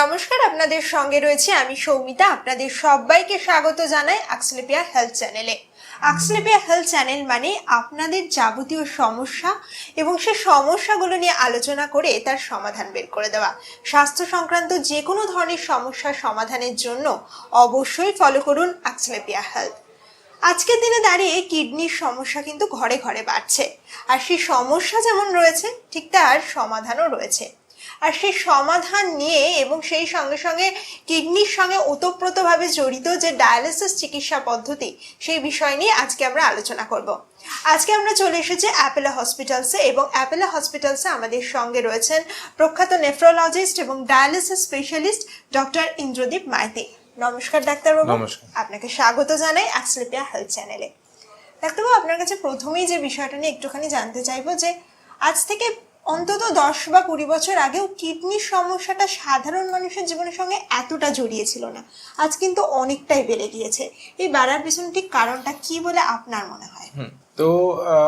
নমস্কার, আপনাদের সঙ্গে রয়েছে আমি সৌমিতা। আপনাদের সবাইকে স্বাগত জানাই আক্সলেপিয়া হেলথ চ্যানেলে। আক্সলেপিয়া হেলথ চ্যানেল মানে আপনাদের যাবতীয় সমস্যা এবং সে সমস্যাগুলো নিয়ে আলোচনা করে তার সমাধান বের করে দেওয়া। স্বাস্থ্য সংক্রান্ত যে কোনো ধরনের সমস্যার সমাধানের জন্য অবশ্যই ফলো করুন আক্সলেপিয়া হেলথ। আজকের দিনে দাঁড়িয়ে কিডনির সমস্যা কিন্তু ঘরে ঘরে বাড়ছে। আর সেই সমস্যা যেমন রয়েছে, ঠিক তার সমাধানও রয়েছে। আর সেই সমাধান নিয়ে এবং সেই সঙ্গে সঙ্গে কিডনির সঙ্গে ওতপ্রোতভাবে জড়িত যে ডায়ালিসিস চিকিৎসা পদ্ধতি সেই বিষয় নিয়ে আজকে আমরা আলোচনা করব। আজকে আমরা চলে এসেছি অ্যাপেলো হসপিটালসে এবং অ্যাপেলো হসপিটালসে আমাদের সঙ্গে রয়েছেন প্রখ্যাত নেফ্রোলজিস্ট এবং dialysis specialist doctor Indradeep Maiti. নমস্কার ডাক্তারবাবু। আপনাকে স্বাগত জানাই অ্যাক্সলেপিয়া হেলথ চ্যানেলে। ডাক্তারবাবু আপনার কাছে প্রথমেই যে বিষয়টা নিয়ে একটুখানি জানতে চাইব যে আজ থেকে অন্তত দশ বা কুড়ি বছর আগেও কিডনির সমস্যাটা সাধারণ মানুষের জীবনের সঙ্গে এতটা জড়িয়ে ছিল না। আজ কিন্তু অনেকটাই বেড়ে গিয়েছে। এই বাড়ার পিছনে ঠিক কারণটা কি বলে আপনার মনে হয়? হুম, তো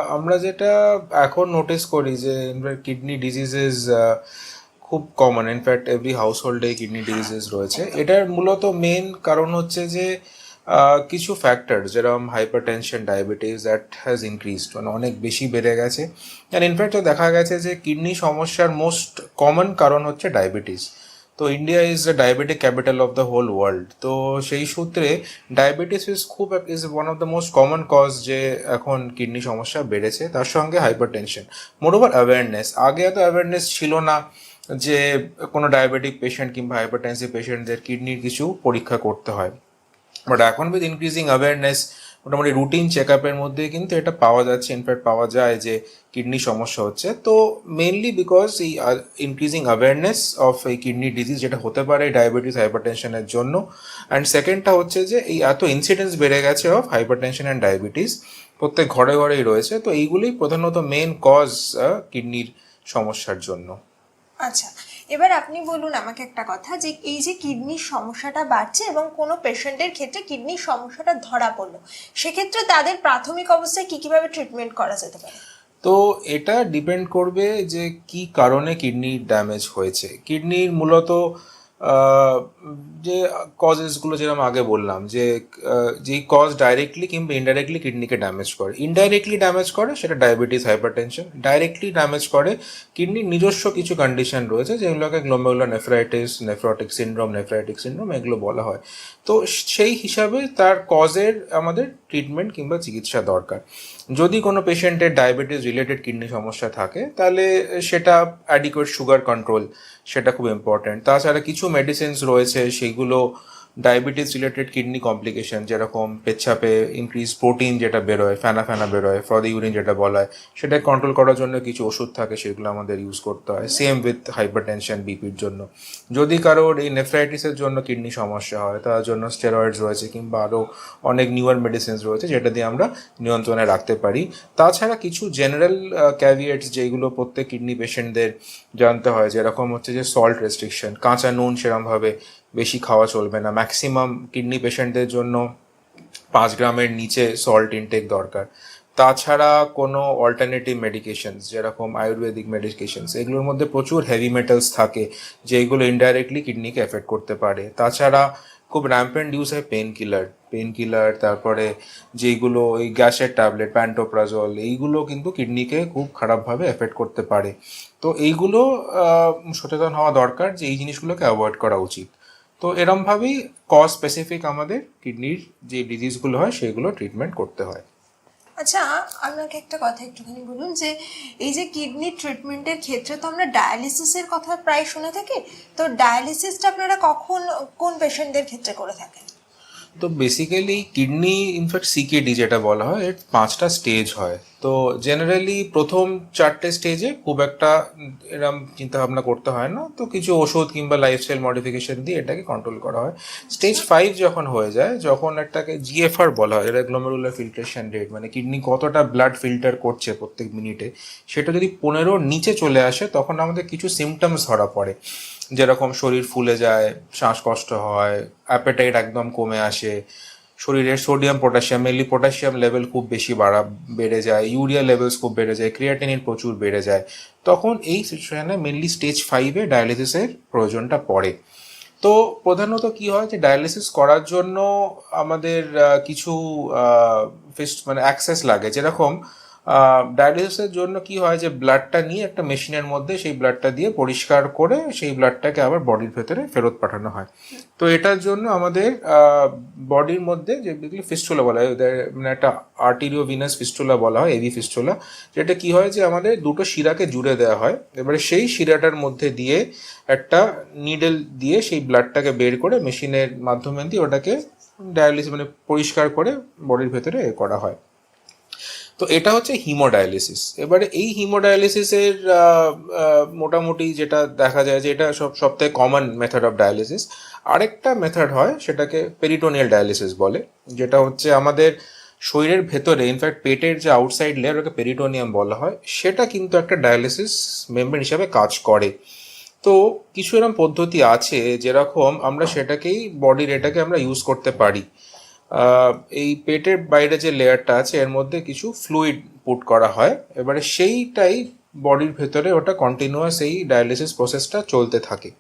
আমরা যেটা এখন নোটিস করি যে কিডনি ডিজিজেস খুব কমন ইনফ্যাক্ট এভরি হাউস হোল্ডে কিডনি ডিজিজেস রয়েছে। এটার মূলত মেন কারণ হচ্ছে যে কিছু ফ্যাক্টর যেরকম hypertension diabetes that has increased মানে অনেক বেশি বেড়ে গেছে। অ্যান্ড ইনফ্যাক্ট দেখা গেছে যে কিডনি সমস্যার মোস্ট কমন কারণ হচ্ছে ডায়াবেটিস তো India is the diabetic capital of the whole world তো সেই সূত্রে ডায়াবেটিস ইজ খুব is one of the most common cause যে এখন কিডনি সমস্যা বেড়েছে, তার সঙ্গে হাইপার টেনশন মোরওভার অ্যাওয়ারনেস আগে এত অ্যাওয়ারনেস ছিল না যে কোনো ডায়াবেটিক পেশেন্ট কিংবা হাইপারটেনসিভ পেশেন্টদের কিডনির কিছু পরীক্ষা করতে হয়। বাট এখন উইথ ইনক্রিজিং অ্যাওয়ারনেস মোটামুটি রুটিন চেক আপের মধ্যে কিন্তু এটা পাওয়া যাচ্ছে ইনফ্যাক্ট পাওয়া যায় যে কিডনি সমস্যা হচ্ছে। তো মেনলি বিকজ এই ইনক্রিজিং অ্যাওয়ারনেস অফ এই কিডনি ডিজিজ যেটা হতে পারে ডায়াবেটিস হাইপারটেনশনের জন্য। অ্যান্ড সেকেন্ডটা হচ্ছে যে এই এত ইনসিডেন্স বেড়ে গেছে অফ হাইপারটেনশন অ্যান্ড ডায়াবেটিস প্রত্যেক ঘরে ঘরেই রয়েছে। তো এইগুলোই প্রধানত মেন কজ কিডনির সমস্যার জন্য। আচ্ছা এবার আপনি বলুন আমাকে একটা কথা যে এই যে কিডনির সমস্যাটা বাড়ছে এবং কোনো পেশেন্টের ক্ষেত্রে কিডনির সমস্যাটা ধরা পড়ল, সেক্ষেত্রে তাদের প্রাথমিক অবস্থায় কী কীভাবে ট্রিটমেন্ট করা যেতে পারে? তো এটা ডিপেন্ড করবে যে কি কারণে কিডনির ড্যামেজ হয়েছে। কিডনির মূলত যে কজেসগুলো যেরকম আগে বললাম, যে যেই কজ ডাইরেক্টলি কিংবা ইনডাইরেক্টলি কিডনিকে ড্যামেজ করে। ইনডাইরেক্টলি ড্যামেজ করে সেটা ডায়াবেটিস হাইপারটেনশন ডাইরেক্টলি ড্যামেজ করে কিডনির নিজস্ব কিছু কন্ডিশন রয়েছে যেগুলোকে glomerular nephritis nephrotic syndrome nephritic syndrome এগুলো বলা হয়। তো সেই হিসাবে তার কজের আমাদের ট্রিটমেন্ট কিংবা চিকিৎসা দরকার। যদি কোনো পেশেন্টের ডায়াবেটিস রিলেটেড কিডনি সমস্যা থাকে, তাহলে সেটা অ্যাডিকুয়েট সুগার কন্ট্রোল সেটা খুব ইম্পর্ট্যান্ট তাছাড়া কিছু মেডিসিনস রয়েছে সেইগুলো ডায়াবেটিস রিলেটেড কিডনি কমপ্লিকেশন যেরকম পেচ্ছাপে ইনক্রিজ প্রোটিন যেটা বেরোয় ফ্যানা ফ্যানা বেরোয় ফ্রদি ইউরিন যেটা বলা হয়, সেটা কন্ট্রোল করার জন্য কিছু ওষুধ থাকে, সেগুলো আমাদের ইউজ করতে হয়। সেম উইথ হাইপার টেনশন বিপির জন্য। যদি কারোর এই নেফ্রাইটিসের জন্য কিডনি সমস্যা হয়, তার জন্য স্টেরয়েডস রয়েছে কিংবা আরও অনেক নিউয়ার মেডিসিনস রয়েছে, যেটা দিয়ে আমরা নিয়ন্ত্রণে রাখতে পারি। তাছাড়া কিছু জেনারেল ক্যাভিয়েটস যেগুলো প্রত্যেক কিডনি পেশেন্টদের জানতে হয়, যেরকম হচ্ছে যে সল্ট রেস্ট্রিকশন কাঁচা নুন সেরমভাবে বেশি খাওয়া চলবে না। ম্যাক্সিমাম কিডনি পেশেন্টদের জন্য পাঁচ গ্রামের নিচে সল্ট ইনটেক দরকার। তাছাড়া কোনো অল্টারনেটিভ মেডিকেশনস যেরকম আয়ুর্বেদিক মেডিকেশনস এগুলোর মধ্যে প্রচুর হেভি মেটালস থাকে, যেগুলো ইনডাইরেক্টলি কিডনিকে এফেক্ট করতে পারে। তাছাড়া খুব র্যাম্পেন্ট ইউজ হয় পেন কিলার পেন কিলার তারপরে যেইগুলো ওই গ্যাসের ট্যাবলেট প্যান্টোপ্রাজল এইগুলো কিন্তু কিডনিকে খুব খারাপভাবে এফেক্ট করতে পারে। তো এইগুলো সচেতন হওয়া দরকার যে এই জিনিসগুলোকে অ্যাভয়েড করা উচিত। তো এরমভাবেই কজ স্পেসিফিক আমাদের কিডনির যে ডিজিজগুলো হয়, সেগুলো ট্রিটমেন্ট করতে হয়। আচ্ছা আপনাকে একটা কথা একটুখানি বলুন যে, এই যে কিডনি ট্রিটমেন্টের ক্ষেত্রে তো আমরা ডায়ালিসিসের কথা প্রায় শুনে থাকি, তো ডায়ালিসিসটা আপনারা কখন, কোন পেশেন্টদের ক্ষেত্রে করে থাকেন? তো বেসিক্যালি কিডনি ইনফ্যাক্ট সিকেডি যেটা বলা হয়, এর পাঁচটা স্টেজ হয়। তো জেনারেলি প্রথম চারটে স্টেজে খুব একটা এরম চিন্তা ভাবনা করতে হয় না। তো কিছু ওষুধ কিংবা লাইফস্টাইল মডিফিকেশন দিয়ে এটাকে কন্ট্রোল করা হয়। স্টেজ ফাইভ যখন হয়ে যায়, যখন একটাকে জিএফআর বলা হয় যেটা গ্লোমেরুলার ফিল্ট্রেশন রেট মানে কিডনি কতটা ব্লাড ফিল্টার করছে প্রত্যেক মিনিটে সেটা যদি পনেরোর নিচে চলে আসে, তখন আমাদের কিছু সিমটমস ধরা পড়ে। যেরকম শরীর ফুলে যায়, শ্বাসকষ্ট হয় অ্যাপেটাইট একদম কমে আসে, শরীরের sodium potassium mainly potassium level খুব বেশি বাড়া, বেড়ে যায় ইউরিয়া লেভেলস খুব বেড়ে যায় ক্রিয়াটিনিন প্রচুর বেড়ে যায়। তখন এই সিচুয়েশনে মেনলি স্টেজ ফাইভে ডায়ালিসিসের প্রয়োজনটা পড়ে। তো প্রধানত কি হয় যে ডায়ালিসিস করার জন্য আমাদের কিছু ফিস্ট মানে অ্যাক্সেস লাগে। যেরকম ডায়ালিসিসের জন্য কি হয় যে ব্লাডটা নিয়ে একটা মেশিনের মধ্যে সেই ব্লাডটা দিয়ে পরিষ্কার করে সেই ব্লাডটাকে আবার বডির ভেতরে ফেরত পাঠানো হয়। তো এটার জন্য আমাদের বডির মধ্যে যে ফিস্টুলা বলা হয় মানে একটা আর্টিরিও ভিনাস ফিস্টুলা বলা হয় এভি ফিস্টুলা যেটা কি হয় যে আমাদের দুটো শিরাকে জুড়ে দেওয়া হয়। এবারে সেই শিরাটার মধ্যে দিয়ে একটা নিডেল দিয়ে সেই ব্লাডটাকে বের করে মেশিনের মাধ্যমে দিয়ে ওটাকে ডায়ালিসিস মানে পরিষ্কার করে বডির ভেতরে করা হয়। তো এটা হচ্ছে হিমোডায়ালিসিস এবারে এই হিমোডায়ালিসিসের মোটামুটি যেটা দেখা যায় যে এটা সব, সবথেকে কমন মেথড অফ ডায়ালিসিস আরেকটা মেথড হয় সেটাকে পেরিটোনিয়াল ডায়ালিসিস বলে, যেটা হচ্ছে আমাদের শরীরের ভেতরে ইনফ্যাক্ট পেটের যে আউটসাইড লেয়ার ওকে পেরিটোনিয়াম বলা হয়। সেটা কিন্তু একটা ডায়ালিসিস মেম্বার হিসাবে কাজ করে। তো কিছু এরকম পদ্ধতি আছে যেরকম আমরা সেটাকেই বডির এটাকে আমরা ইউজ করতে পারি। এই পেটের বাইরে যে লেয়ারটা আছে, এর মধ্যে কিছু ফ্লুইড পুট করা হয়। এবারে সেইটাই বডির ভেতরে ওটা কন্টিনিউয়াস এই ডায়ালিসিস প্রসেসটা চলতে থাকে।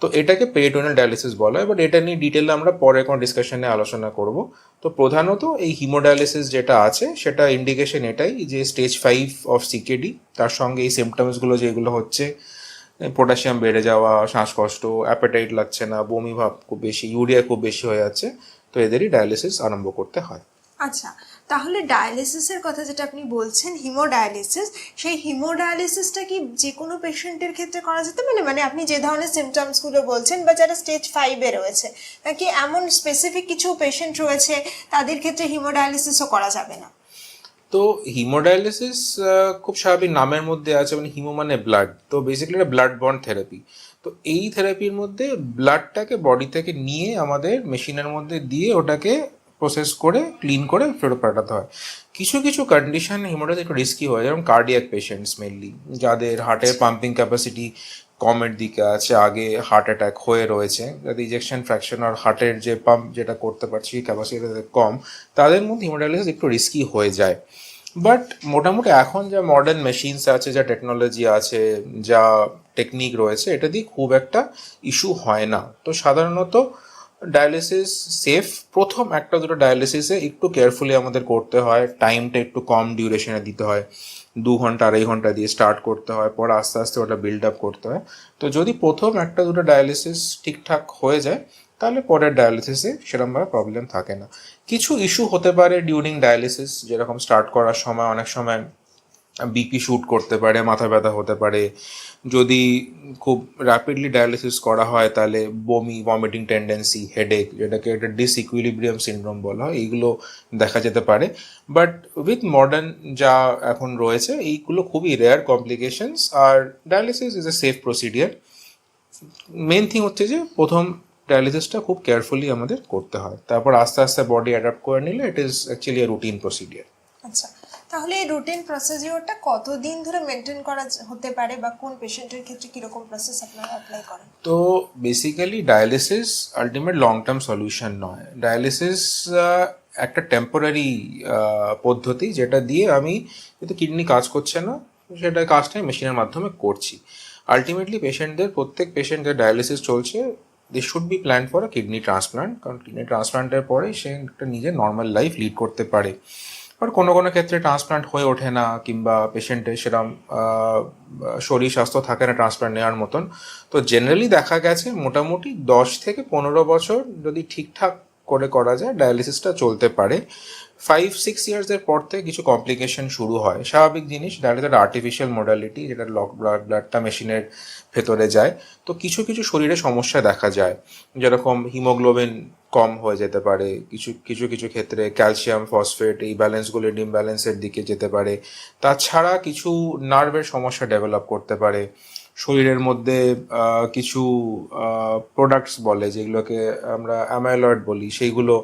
তো এটাকে পেরিটোনিয়াল ডায়ালিসিস বলা হয় বাট এটা নিয়ে ডিটেলে আমরা পরে কোনো ডিসকাশনে আলোচনা করব। তো প্রধানত এই হিমোডায়ালিসিস যেটা আছে, সেটা ইন্ডিকেশন এটাই যে স্টেজ ফাইভ অফ সিকেডি তার সঙ্গে এই সিমটমসগুলো যেগুলো হচ্ছে পটাশিয়াম বেড়ে যাওয়া, শ্বাসকষ্ট অ্যাপেটাইট লাগছে না, বমি ভাব খুব বেশি ইউরিয়া খুব বেশি হয়ে যাচ্ছে তো এদেরই ডায়ালিসিস আরম্ভ করতে হয়। আচ্ছা তাহলে ডায়ালিসিসের কথা যেটা আপনি বলছেন হিমোডায়ালিসিস সেই হিমোডায়ালিসিসটা কি যে কোনো পেশেন্টের ক্ষেত্রে করা যেতে পারে? মানে আপনি যে ধরনের সিমটমসগুলো বলছেন বা যারা স্টেজ ফাইভে রয়েছে নাকি এমন স্পেসিফিক কিছু পেশেন্ট রয়েছে তাদের ক্ষেত্রে হিমোডায়ালিসিসও করা যাবে না? তো হিমোডায়ালিসিস খুব স্বাভাবিক নামের মধ্যে আছে মানে হিমো মানে ব্লাড তো বেসিক্যালি এটা ব্লাড বন্ড থেরাপি তো এই থেরাপির মধ্যে ব্লাডটাকে বডি থেকে নিয়ে আমাদের মেশিনের মধ্যে দিয়ে ওটাকে প্রসেস করে ক্লিন করে ফেরত পাঠাতে হয়। কিছু কিছু কন্ডিশন হিমোডায়ালিসিস একটু রিস্কি হয়, যেমন কার্ডিয়াক পেশেন্টস মেনলি যাদের হার্টের পাম্পিং ক্যাপাসিটি কমের দিকে আছে, আগে হার্ট অ্যাটাক হয়ে রয়েছে, যাদের ইজেকশন ফ্র্যাকশন আর হার্টের যে পাম্প যেটা করতে পারছি ক্যাপাসিটি কম, তাদের মধ্যে হিমোডায়ালিসিস একটু রিস্কি হয়ে যায়। বাট মোটামুটি এখন যা মডার্ন মেশিনস আছে, যা টেকনোলজি আছে, যা টেকনিক রয়েছে, এটা দিয়ে খুব একটা ইস্যু হয় না। তো সাধারণত ডায়ালিসিস সেফ প্রথম একটা দুটো ডায়ালিসিসে একটু কেয়ারফুলি আমাদের করতে হয়। টাইমটা একটু কম ডিউরেশনে দিতে হয়। দু ঘণ্টা, আড়াই ঘণ্টা দিয়ে স্টার্ট করতে হয়। পর আস্তে আস্তে ওটা বিল্ড আপ করতে হয়। তো যদি প্রথম একটা দুটো ডায়ালিসিস ঠিকঠাক হয়ে যায় তাহলে পরের ডায়ালিসিসে সেরকমভাবে প্রবলেম থাকে না। কিছু ইস্যু হতে পারে ডিউরিং ডায়ালিসিস যেরকম স্টার্ট করার সময় অনেক সময় বিপি শুট করতে পারে, মাথা ব্যথা হতে পারে। যদি খুব র্যাপিডলি ডায়ালিসিস করা হয়, তাহলে বমি ভমিটিং টেন্ডেন্সি হেডেক যেটাকে একটা ডিসইকুইলিব্রিয়াম সিনড্রোম বলা হয়, এইগুলো দেখা যেতে পারে। বাট উইথ মডার্ন যা এখন রয়েছে, এইগুলো খুবই rare complications R dialysis is a safe procedure main thing হচ্ছে যে, প্রথম ডায়ালিসিসটা খুব কেয়ারফুলি আমাদের করতে হয়। তারপর আস্তে আস্তে বডি অ্যাডাপ্ট করে নিলে it is actually a routine procedure আচ্ছা তাহলে এই রুটিন প্রসিজিওরটা কতদিন ধরে মেনটেন করা হতে পারে বা কোন পেশেন্টের ক্ষেত্রে কীরকম প্রসেস আপনারা অ্যাপ্লাই করেন? তো basically dialysis ultimate long term solution নয় ডায়ালিসিস একটা টেম্পোরারি পদ্ধতি যেটা দিয়ে আমি কিন্তু কিডনি কাজ করছে না সেটা কাজটা মেশিনের মাধ্যমে করছি। আলটিমেটলি পেশেন্টদের প্রত্যেক পেশেন্টের ডায়ালিসিস চলছে। They should be plan for a kidney transplant কারণ কিডনি ট্রান্সপ্লান্টের পরে সে একটা নিজের নর্মাল লাইফ লিড করতে পারে। আর কোনো কোনো ক্ষেত্রে ট্রান্সপ্লান্ট হয়ে ওঠে না, কিংবা পেশেন্টের সেরম শরীর স্বাস্থ্য থাকে না ট্রান্সপ্লান্ট নেওয়ার মতন। তো জেনারেলি দেখা গেছে মোটামুটি দশ থেকে পনেরো বছর যদি ঠিকঠাক করে করা যায় ডায়ালিসিসটা চলতে পারে। ফাইভ সিক্স ইয়ার্সের পর থেকে কিছু কমপ্লিকেশন শুরু হয়। স্বাভাবিক জিনিস ডায়ালিসিস আর্টিফিশিয়াল মডালিটি যেটা লক ব্লাড ব্লাডটা মেশিনের ভেতরে যায়। তো কিছু কিছু শরীরে সমস্যা দেখা যায়। যেরকম হিমোগ্লোবিন কম হয়ে যেতে পারে, কিছু কিছু কিছু ক্ষেত্রে ক্যালসিয়াম ফসফেট এই ব্যালেন্সগুলো ইমব্যালেন্সের দিকে যেতে পারে। তাছাড়া কিছু নার্ভের সমস্যা ডেভেলপ করতে পারে। শরীরের মধ্যে কিছু প্রোডাক্টস বলে, যেগুলোকে আমরা অ্যামাইলয়েড বলি, সেইগুলো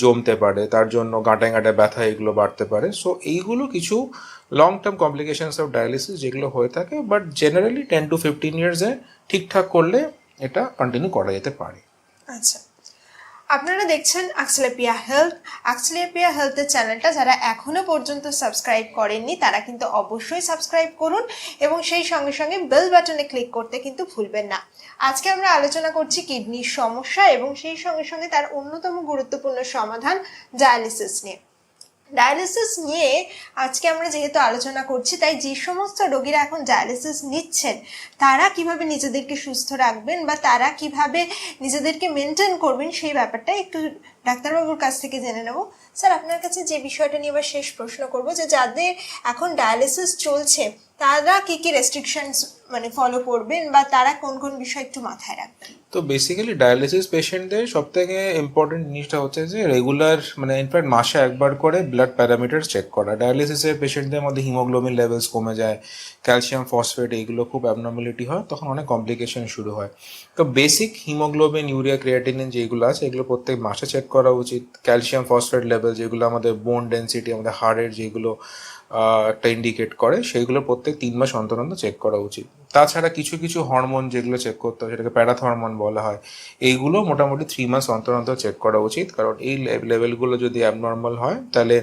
জমতে পারে, তার জন্য গাঁটায় গাঁটায় ব্যথা এগুলো বাড়তে পারে। সো এইগুলো কিছু long term complications of dialysis যেগুলো হয়ে থাকে but generally ten to fifteen ইয়ার্সে ঠিকঠাক করলে এটা কন্টিনিউ করা যেতে পারে। আচ্ছা। আপনারা দেখছেন আক্সলেপিয়া হেলথ। আক্সলেপিয়া হেলথের চ্যানেলটা যারা এখনও পর্যন্ত সাবস্ক্রাইব করেননি, তারা কিন্তু অবশ্যই সাবস্ক্রাইব করুন এবং সেই সঙ্গে সঙ্গে বেল বাটনে ক্লিক করতে কিন্তু ভুলবেন না। আজকে আমরা আলোচনা করছি কিডনির সমস্যা এবং সেই সঙ্গে সঙ্গে তার অন্যতম গুরুত্বপূর্ণ সমাধান, ডায়ালিসিস নিয়ে। ডায়ালিসিস নিয়ে আজকে আমরা যেহেতু আলোচনা করছি, তাই যে সমস্ত রোগীরা এখন ডায়ালিসিস নিচ্ছেন, তারা কীভাবে নিজেদেরকে সুস্থ রাখবেন বা তারা কীভাবে নিজেদেরকে মেনটেন করবেন সেই ব্যাপারটা একটু ডাক্তারবাবুর কাছ থেকে জেনে নেব। স্যার, আপনার কাছে যে বিষয়টা নিয়ে এবার শেষ প্রশ্ন করব যে যাদের এখন ডায়ালিসিস চলছে তারা কি কি রেস্ট্রিকশনস মানে ফলো করবেন বা তারা কোন কোন বিষয় একটু মাথায় রাখবেন? তো বেসিক্যালি ডায়ালিসিস পেশেন্টদের সব থেকে ইম্পর্টেন্ট জিনিসটা হচ্ছে যে রেগুলার মানে ইনফ্যাক্ট মাসে একবার করে ব্লাড প্যারামিটার চেক করা। ডায়ালিসিসের পেশেন্টদের মধ্যে হিমোগ্লোবিন লেভেলস কমে যায় ক্যালসিয়াম ফসফেট এইগুলো খুব অ্যাবনর্মালিটি হয়, তখন অনেক কমপ্লিকেশন শুরু হয়। তো বেসিক হিমোগ্লোবিন ইউরিয়া ক্রিয়েটিনিন যেগুলো আছে, এগুলো প্রত্যেক মাসে চেক করা উচিত। ক্যালসিয়াম ফসফেট লেভেল যেগুলো আমাদের বোন ডেন্সিটি আমাদের হাড়ের যেগুলো একটা ইন্ডিকেট করে, সেইগুলো প্রত্যেক তিন মাস অন্তর অন্তর চেক করা উচিত। তাছাড়া কিছু কিছু হরমোন যেগুলো চেক করতে হয়, সেটাকে প্যারাথ হরমোন বলা হয়, এইগুলো মোটামুটি থ্রি মাস অন্তর অন্তর চেক করা উচিত। কারণ এই লেভেলগুলো যদি অ্যাবনর্মাল হয়, তাহলে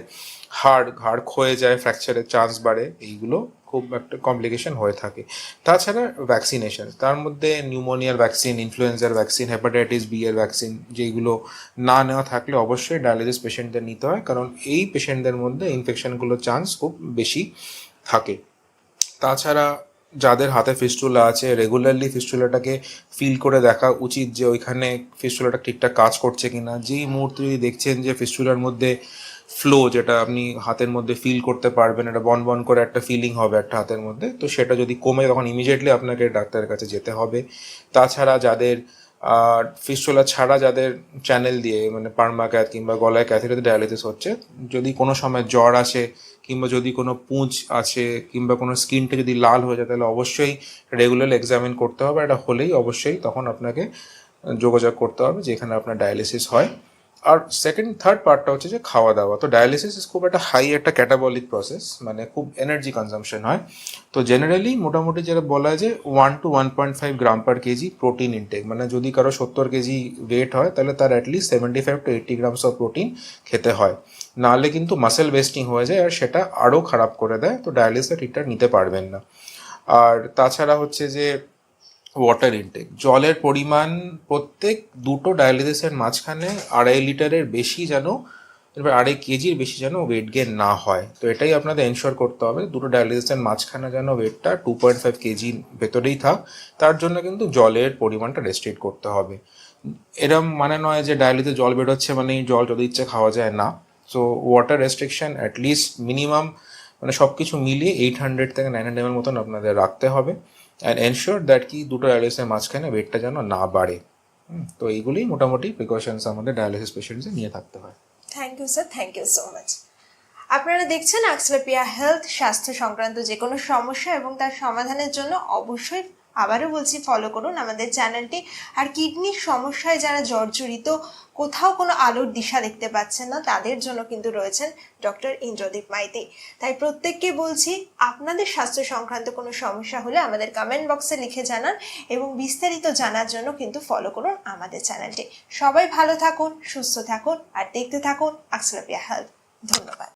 হাড় হাড় ক্ষয়ে যায় ফ্র্যাকচারের চান্স বাড়ে, এইগুলো খুব একটা কমপ্লিকেশন হয়ে থাকে। তাছাড়া ভ্যাকসিনেশন তার মধ্যে নিউমোনিয়ার ভ্যাকসিন ইনফ্লুয়েঞ্জার ভ্যাকসিন হেপাটাইটিস বি এর ভ্যাকসিন যেগুলো না নেওয়া থাকলে অবশ্যই ডায়ালিসিস পেশেন্টদের নিতে হয়, কারণ এই পেশেন্টদের মধ্যে ইনফেকশনগুলোর চান্স খুব বেশি থাকে। তাছাড়া যাদের হাতে ফিস্টুলা আছে রেগুলারলি ফিস্টুলাটাকে ফিল করে দেখা উচিত যে ওইখানে ফিস্টুলাটা ঠিকঠাক কাজ করছে কিনা। যেই মুহূর্তে দেখছেন যে ফিস্টুলার মধ্যে ফ্লো যেটা আপনি হাতের মধ্যে ফিল করতে পারবেন, এটা বন বন করে একটা ফিলিং হবে একটা হাতের মধ্যে। তো সেটা যদি কমে, তখন ইমিডিয়েটলি আপনাকে ডাক্তারের কাছে যেতে হবে। তাছাড়া যাদের ফিস্টুলা ছাড়া যাদের চ্যানেল দিয়ে মানে পার্মা ক্যাথ কিংবা গলায় ক্যাথেটাতে ডায়ালিসিস হচ্ছে, যদি কোনো সময় জ্বর আসে কিংবা যদি কোনো পুঁজ আছে কিংবা কোনো স্কিনটা যদি লাল হয়ে যায়, তাহলে অবশ্যই রেগুলার এক্সামিন করতে হবে। এটা হলেই অবশ্যই তখন আপনাকে যোগাযোগ করতে হবে, যেখানে আপনার ডায়ালিসিস হয়। আর সেকেন্ড থার্ড পার্টটা হচ্ছে যে খাওয়া দাওয়া তো ডায়ালিসিস ইস খুব একটা হাই একটা ক্যাটাবলিক প্রসেস মানে খুব এনার্জি কনজামশন হয়। তো জেনারেলি মোটামুটি যেটা বলা হয় যে one to one point five gram per KG protein intake মানে যদি কারও সত্তর কেজি ওয়েট হয়, তাহলে তার at least seventy five to eighty grams of protein খেতে হয়। নাহলে কিন্তু মাসেল ওয়েস্টিং হয়ে যায় আর সেটা আরও খারাপ করে দেয়, তো ডায়ালিসিসটা ঠিকঠাক নিতে পারবেন না। আর তাছাড়া হচ্ছে যে ওয়াটার ইনটেক জলের পরিমাণ প্রত্যেক দুটো ডায়ালিসিসের মাঝখানে আড়াই লিটারের বেশি যেন, এবার আড়াই কেজির বেশি যেন ওয়েট গেন না হয়। তো এটাই আপনাদের এনশোর করতে হবে, দুটো ডায়ালিসিসের মাঝখানে যেন ওয়েটটা টু পয়েন্ট ফাইভ কেজি ভেতরেই থাক, তার জন্য কিন্তু জলের পরিমাণটা রেস্ট্রিক্ট করতে হবে। এরম মানে নয় যে ডায়ালিতে জল বেরোচ্ছে মানে জল যদি ইচ্ছে খাওয়া যায় না। So water restriction at least minimum মানে সব কিছু মিলিয়ে এইট হান্ড্রেড থেকে নাইন হান্ড্রেডের মতন আপনাদের রাখতে হবে। অ্যান্ড এনশিওর দ্যাট কি দুটো ডায়ালিসিসের মাঝখানে ওয়েটটা যেন না বাড়ে। তো এইগুলোই মোটামুটি প্রিকশনস আমাদের ডায়ালিসিস পেশেন্টসে নিয়ে থাকতে হয়। Thank you sir thank you so much আপনারা দেখছেন আক্সলেপিয়া হেলথ স্বাস্থ্য সংক্রান্ত যে কোনো সমস্যা এবং তার সমাধানের জন্য অবশ্যই আবারও বলছি ফলো করুন আমাদের চ্যানেলটি আর কিডনির সমস্যায় যারা জর্জরিত, কোথাও কোনো আলোর দিশা দেখতে পাচ্ছেন না, তাদের জন্য কিন্তু রয়েছেন ডক্টর ইন্দ্রদীপ মাইতি। তাই প্রত্যেককে বলছি, আপনাদের স্বাস্থ্য সংক্রান্ত কোনো সমস্যা হলে আমাদের কমেন্ট বক্সে লিখে জানান এবং বিস্তারিত জানার জন্য কিন্তু ফলো করুন আমাদের চ্যানেলটি সবাই ভালো থাকুন, সুস্থ থাকুন, আর দেখতে থাকুন আক্সলেপিয়া হেলথ ধন্যবাদ।